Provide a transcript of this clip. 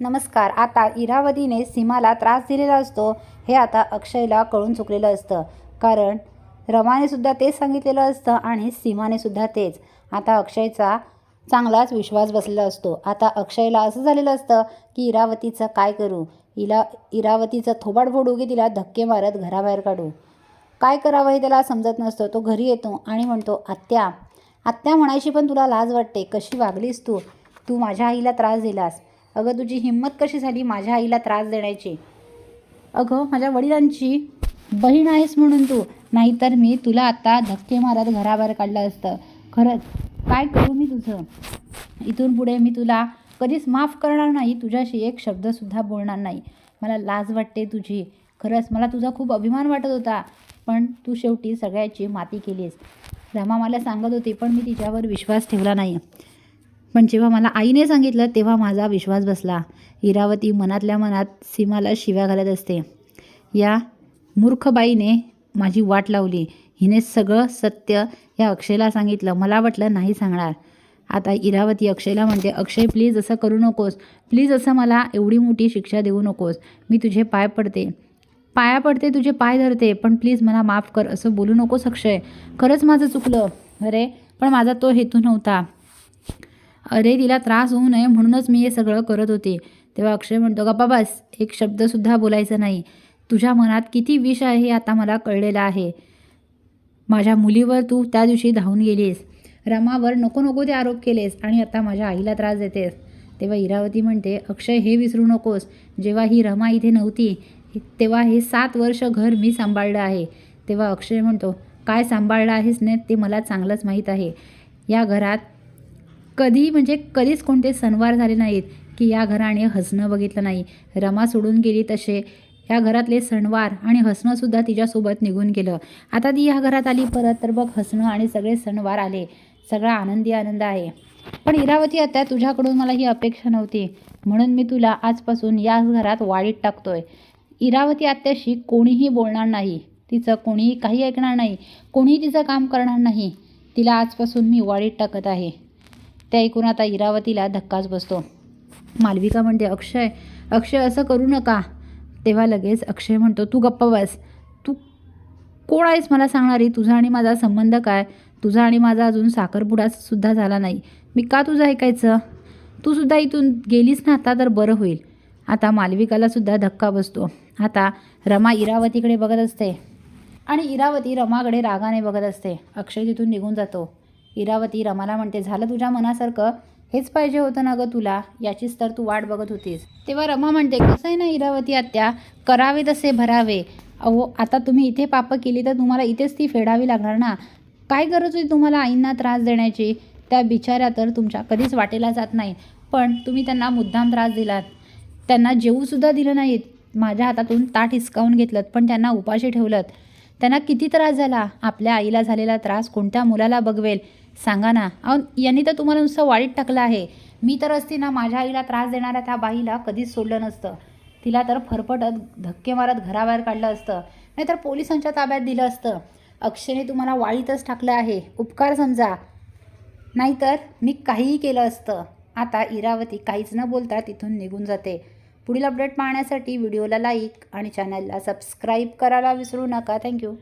नमस्कार आता इरावतीने सीमाला त्रास दिलेला असतो हे आता अक्षयला कळून चुकलेलं असतं. कारण रमाने सुद्धा तेच सांगितलेलं असतं आणि सीमानेसुद्धा तेच. आता अक्षयचा चांगलाच विश्वास बसलेला असतो. आता अक्षयला असं झालेलं असतं की इरावतीचं काय करू? इला इरावतीचं थोबाड फोडू की तिला धक्के मारत घराबाहेर काढू? काय करावं हे त्याला समजत नसतं. तो घरी येतो आणि म्हणतो आत्या आत्या म्हणायची पण तुला लाज वाटते. कशी वागलीस तू? तू माझ्या आईला त्रास दिलास. अगं तुझी हिंमत कशी झाली माझ्या आईला त्रास देण्याची? अगं माझ्या वडिलांची बहीण आहेस म्हणून तू. नाहीतर मी तुला आता धक्के मारत घराबाहेर काढलं असतं. खरंच काय करू मी तुझं? इथून पुढे मी तुला कधीच माफ करणार नाही. तुझ्याशी एक शब्दसुद्धा बोलणार नाही. मला लाज वाटते तुझी. खरंच मला तुझा खूप अभिमान वाटत होता. पण तू शेवटी सगळ्याची माती केलीस. रमा मला सांगत होती पण मी तिच्यावर विश्वास ठेवला नाही. पण जेव्हा मला आईने सांगितलं तेव्हा माझा विश्वास बसला. इरावती मनातल्या मनात सीमाला शिव्या घालत असते. या मूर्ख बाईने माझी वाट लावली. हिने सगळं सत्य या अक्षयला सांगितलं. मला वाटलं नाही सांगणार. आता इरावती अक्षयला म्हणते अक्षय प्लीज असं करू नकोस. प्लीज असं मला एवढी मोठी शिक्षा देऊ नकोस. मी तुझे पाय पडते. पाया पडते तुझे पाय धरते. पण प्लीज मला माफ कर. असं बोलू नकोस अक्षय. खरंच माझं चुकलं. अरे पण माझा तो हेतू नव्हता. अरे तिला त्रास होऊ नये म्हणूनच मी हे सगळं करत होते. तेव्हा अक्षय म्हणतो गप्पा बस एक शब्दसुद्धा बोलायचं नाही. तुझ्या मनात किती विष आहे हे आता मला कळलेलं आहे. माझ्या मुलीवर तू त्या दिवशी धावून गेलीस. रमावर नको नको ते आरोप केलेस आणि आता माझ्या आईला त्रास देतेस. तेव्हा इरावती म्हणते अक्षय हे विसरू नकोस. जेव्हा ही रमा इथे नव्हती तेव्हा हे सात वर्ष घर मी सांभाळलं आहे. तेव्हा अक्षय म्हणतो काय सांभाळलं आहेस ने ते मला चांगलंच माहीत आहे. या घरात कधी म्हणजे कधीच कोणते सणवार झाले नाहीत की या घराने हसणं बघितलं नाही. रमा सोडून गेली तसे. या घरातले सणवार आणि हसणंसुद्धा तिच्यासोबत निघून गेलं. आता ती या घरात आली परत तर बघ हसणं आणि सगळे सणवार आले. सगळा आनंदी आनंद आहे. पण इरावती आता तुझ्याकडून मला ही अपेक्षा नव्हती. म्हणून मी तुला आजपासून या घरात वाढीत टाकतोय. इरावती आत्याशी कोणीही बोलणार नाही. तिचं कोणीही काही ऐकणार नाही. कोणीही तिचं काम करणार नाही. तिला आजपासून मी वाडीत टाकत आहे. ते ऐकून आता इरावतीला धक्काच बसतो. मालविका म्हणते अक्षय अक्षय असं करू नका. तेव्हा लगेच अक्षय म्हणतो तू गप्पा बस. तू कोण आहेस मला सांगणारी? तुझा आणि माझा संबंध काय? तुझा आणि माझा अजून साखरपुडासुद्धा झाला नाही. मी का तुझं ऐकायचं? तू सुद्धा इथून गेलीस ना आता तर बरं होईल. आता मालविकालासुद्धा धक्का बसतो. आता रमा इरावतीकडे बघत असते आणि इरावती रमाकडे रागाने बघत असते. अक्षय तिथून निघून जातो. इरावती रमाला म्हणते झालं तुझ्या मनासारखं? हेच पाहिजे होतं ना गं तुला? याचीच तर तू वाट बघत होतीस. तेव्हा रमा म्हणते कसं आहे ना इरावती आत्या? करावे तसे भरावे. अहो आता तुम्ही इथे पापं केली तर तुम्हाला इथेच ती फेडावी लागणार ना? काय गरज होती तुम्हाला आईंना त्रास देण्याची? त्या बिचाऱ्या तर तुमच्या कधीच वाटेला जात नाही पण तुम्ही त्यांना मुद्दाम त्रास दिलात. त्यांना जेवूसुद्धा दिलं नाहीत. माझ्या हातातून ताट हिसकावून घेतलं पण त्यांना उपाशी ठेवलं त्यांना किती त्रास झाला? आपल्या आईला झालेला त्रास कोणत्या मुलाला बघवेल? सांगा ना. अहो यांनी तर तुम्हाला नुसतं वाढीत टाकलं आहे. मी तर असती ना माझ्या आईला त्रास देणाऱ्या त्या बाईला कधीच सोडलं नसतं. तिला तर फरफटत धक्के मारत घराबाहेर काढलं असतं. नाहीतर पोलिसांच्या ताब्यात दिलं असतं. अक्षयने तुम्हाला वाळीतच टाकलं आहे. उपकार समजा. नाहीतर मी काहीही केलं असतं. आता इरावती काहीच न बोलता तिथून निघून जाते. पुढील अपडेट पाहण्यासाठी व्हिडिओला लाईक आणि चॅनलला सबस्क्राईब करायला विसरू नका. थँक्यू